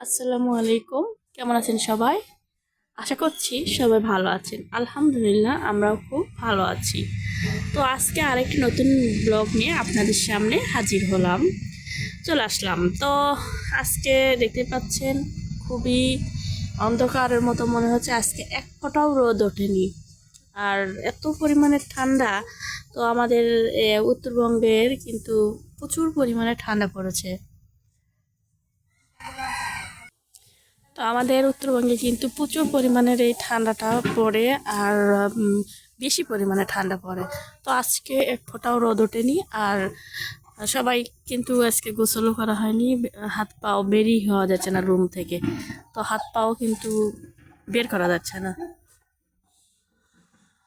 আসসালামু আলাইকুম। কেমন আছেন সবাই? আশা করছি সবাই ভালো আছেন। আলহামদুলিল্লাহ, আমরাও খুব ভালো আছি। তো আজকে আরেকটি নতুন ব্লগ নিয়ে আপনাদের সামনে হাজির হলাম। চলে আসলাম। তো আজকে দেখতে পাচ্ছেন, খুবই অন্ধকারের মতো মনে হচ্ছে। আজকে এক ফোঁটাও রোদ ওঠেনি। আর এত পরিমাণে ঠান্ডা। তো আমাদের উত্তরবঙ্গের কিন্তু প্রচুর পরিমাণে ঠান্ডা পড়েছে। তো আমাদের উত্তরবঙ্গে কিন্তু প্রচুর পরিমাণের এই ঠান্ডাটা পড়ে আর বেশি পরিমাণে ঠান্ডা পড়ে। তো আজকে এক ফোঁটাও রোদ ওঠেনি আর সবাই কিন্তু আজকে গোসলও করা হয়নি, হাত পাও বেরিয়ে হওয়া যাচ্ছে না রুম থেকে। তো হাত পাও কিন্তু বের করা যাচ্ছে না।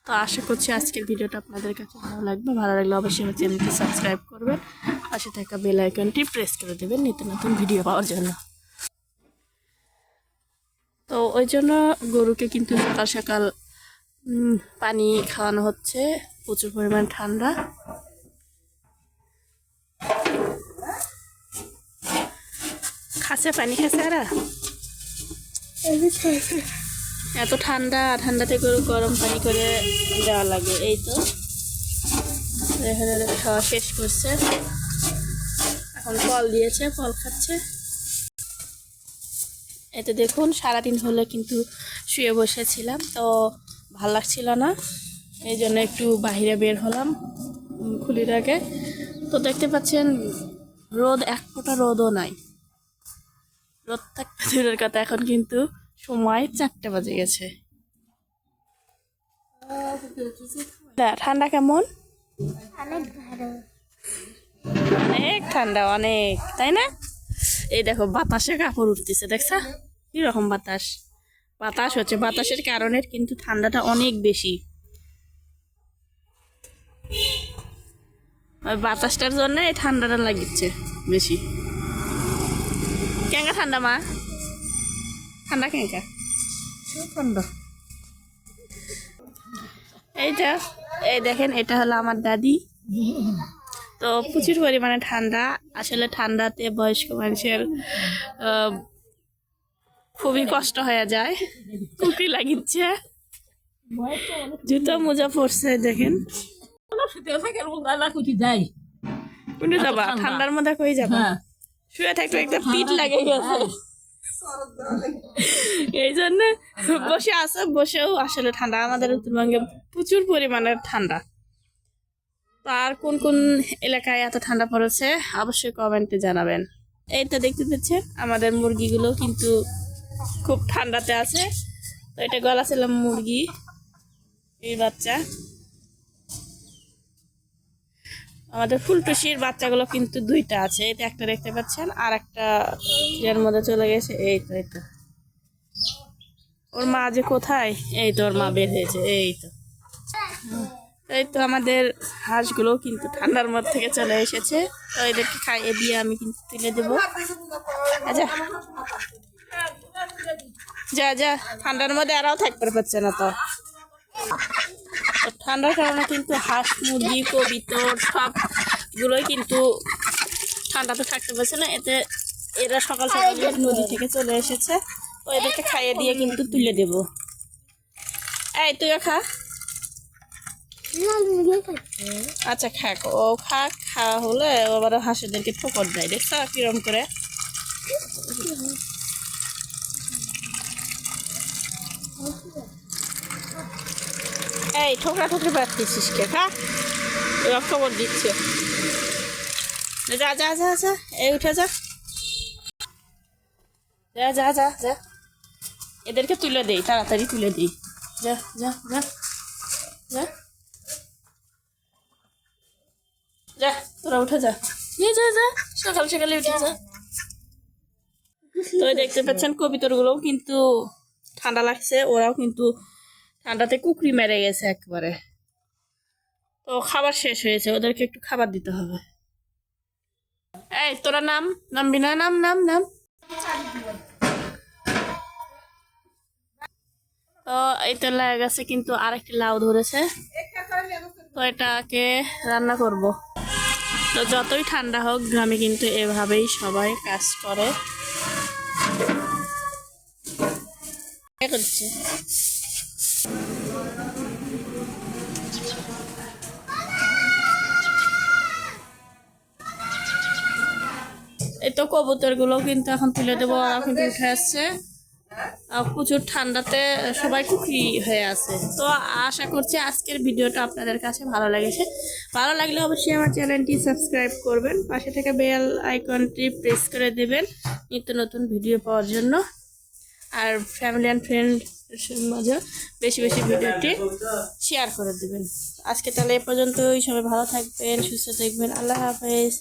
তো আশা করছি আজকের ভিডিওটা আপনাদের কাছে ভালো লাগবে। ভালো লাগলে অবশ্যই আমার চ্যানেলটি সাবস্ক্রাইব করবেন। পাশে থাকা বেল আইকনটি প্রেস করে দেবেন নিত্য নতুন ভিডিও পাওয়ার জন্য। তো ওই জন্য গরুকে কিন্তু সকাল সকাল পানি খাওয়ানো হচ্ছে। প্রচুর পরিমাণ ঠান্ডা। খাসে, পানি খাচ্ছে আর এত ঠান্ডা, ঠান্ডাতে গরু গরম পানি করে দেওয়া লাগে, এই তো। এখানে খাওয়া শেষ করছে। এখন ফল দিয়েছে, ফল খাচ্ছে। এতে দেখুন সারাদিন হলে কিন্তু শুয়ে বসেছিলাম তো ভালো লাগছিল না। এই জন্য একটু বাহিরে বের হলাম খুলির আগে তো দেখতে পাচ্ছেন রোদ এক ফোঁটা রোদও নাই। রোদ থাকতে দূরের কথা এখন কিন্তু সময় চারটে বাজে গেছে। ঠান্ডা কেমন? অনেক ঠান্ডা অনেক তাই না? এই দেখো বাতাসে কাপড় উঠতেছে দেখছা? কি রকম বাতাস? বাতাস হচ্ছে বাতাসের কারণে কিন্তু ঠান্ডাটা অনেক বেশি। ওই বাতাসটার জন্য এই ঠান্ডাটা লাগিচ্ছে বেশি। কেঙ্কা ঠান্ডা মা? ঠান্ডা কেঙ্কা ঠান্ডা। এইটা এই দেখেন এটা হলো আমার দাদি। তো প্রচুর পরিমাণে ঠান্ডা। আসলে ঠান্ডাতে বয়স্ক মানুষের আহ, খুবই কষ্ট হয়ে যায়। কুকি লাগিচ্ছে। জুতো মোজা পড়ছে দেখেন। যাই যাবা? ঠান্ডার মধ্যে কই যাবা? হ্যাঁ। শুয়ে থাকতে একটা পিঠ লাগে গেছে। এই জন্য বসে আছে বসেও আসলে ঠান্ডা। আমাদের উত্তরবঙ্গে প্রচুর পরিমাণের ঠান্ডা। তো আর কোন কোন এলাকায় এত ঠান্ডা পড়েছে অবশ্যই কমেন্টে জানাবেন। এই তো দেখতে পাচ্ছেন, আমাদের মুরগিগুলো কিন্তু খুব ঠান্ডাতে আছে। তো এটা গলা ছিল মুরগি, এই বাচ্চা। আমাদের ফুলটুসির বাচ্চাগুলো কিন্তু দুইটা আছে। এটা একটা দেখতে পাচ্ছেন, আর একটা এর মধ্যে চলে গেছে, এই তো এই তো। ওর মা যে কোথায়? এই তো, ওর মা বের হয়েছে, এই তো। এই তো আমাদের হাঁসগুলো কিন্তু ঠান্ডার মধ্যে থেকে চলে এসেছে। তো এদেরকে খাইয়ে দিয়ে আমি কিন্তু তুলে দেবো। আচ্ছা। যা যা ঠান্ডার মধ্যে আরাও থাকতে পারছে না তো। ঠান্ডার কারণে কিন্তু হাঁস মুরগি কবিতর সবগুলোই কিন্তু ঠান্ডাতে থাকতে পারছে না। এতে এরা সকাল সকাল নদী থেকে চলে এসেছে। তো এদেরকে খাইয়ে দিয়ে কিন্তু তুলে দেব। এই তুইও খা। আচ্ছা খাক। ও খাক, খাওয়া হলে ও আবার হাঁসেদেরকে ঠোকর দেয়। দেখছ কিরম করে। এই, ঠোকরা ঠোকরে পাচ্ছিস কে? খা। এবার খবর দিচ্ছে। যা যা যা যা। এই, উঠে যা। যা যা যা যা। এদেরকে তুলে দেই, তাড়াতাড়ি তুলে দিই। যা যা যা। যা। যা, তোরা উঠে যা। নিয়ে যা যা, সকাল সকালে উঠে যা। তো দেখতে পাচ্ছেন কবিতরগুলোও কিন্তু ঠান্ডা লাগছে, ওরাও কিন্তু ঠান্ডাতে কুকরি মেরে গেছে একবারে। তো খাবার শেষ হয়েছে, ওদেরকে একটু খাবার দিতে হবে। এই, তোরা নাম, নামবি না, নাম নাম নাম। তো তো লেগে গেছে, কিন্তু আরেকটি লাউ ধরেছে। তো এটাকে রান্না করব। তো যতই ঠান্ডা হোক গ্রামে কিন্তু এভাবেই সবাই কাজ করে। করছে। এই তো কবুতরগুলো কিন্তু এখন তুলে দেবো কিন্তু উঠে আসছে। প্রচুর ঠান্ডাতে সবাই খুশি হয়ে আছে। তো আশা করছি আজকের ভিডিওটা আপনাদের কাছে ভালো লেগেছে। ভালো লাগলে অবশ্যই আমার চ্যানেলটি সাবস্ক্রাইব করবেন। পাশে থেকে বেল আইকনটি প্রেস করে দেবেন নিত্য নতুন ভিডিও পাওয়ার জন্য। আর ফ্যামিলি অ্যান্ড ফ্রেন্ড মাঝে বেশি বেশি ভিডিওটি শেয়ার করে দেবেন। আজকে তাহলে এ পর্যন্তই। সবাই ভালো থাকবেন, সুস্থ থাকবেন। আল্লাহ হাফেজ।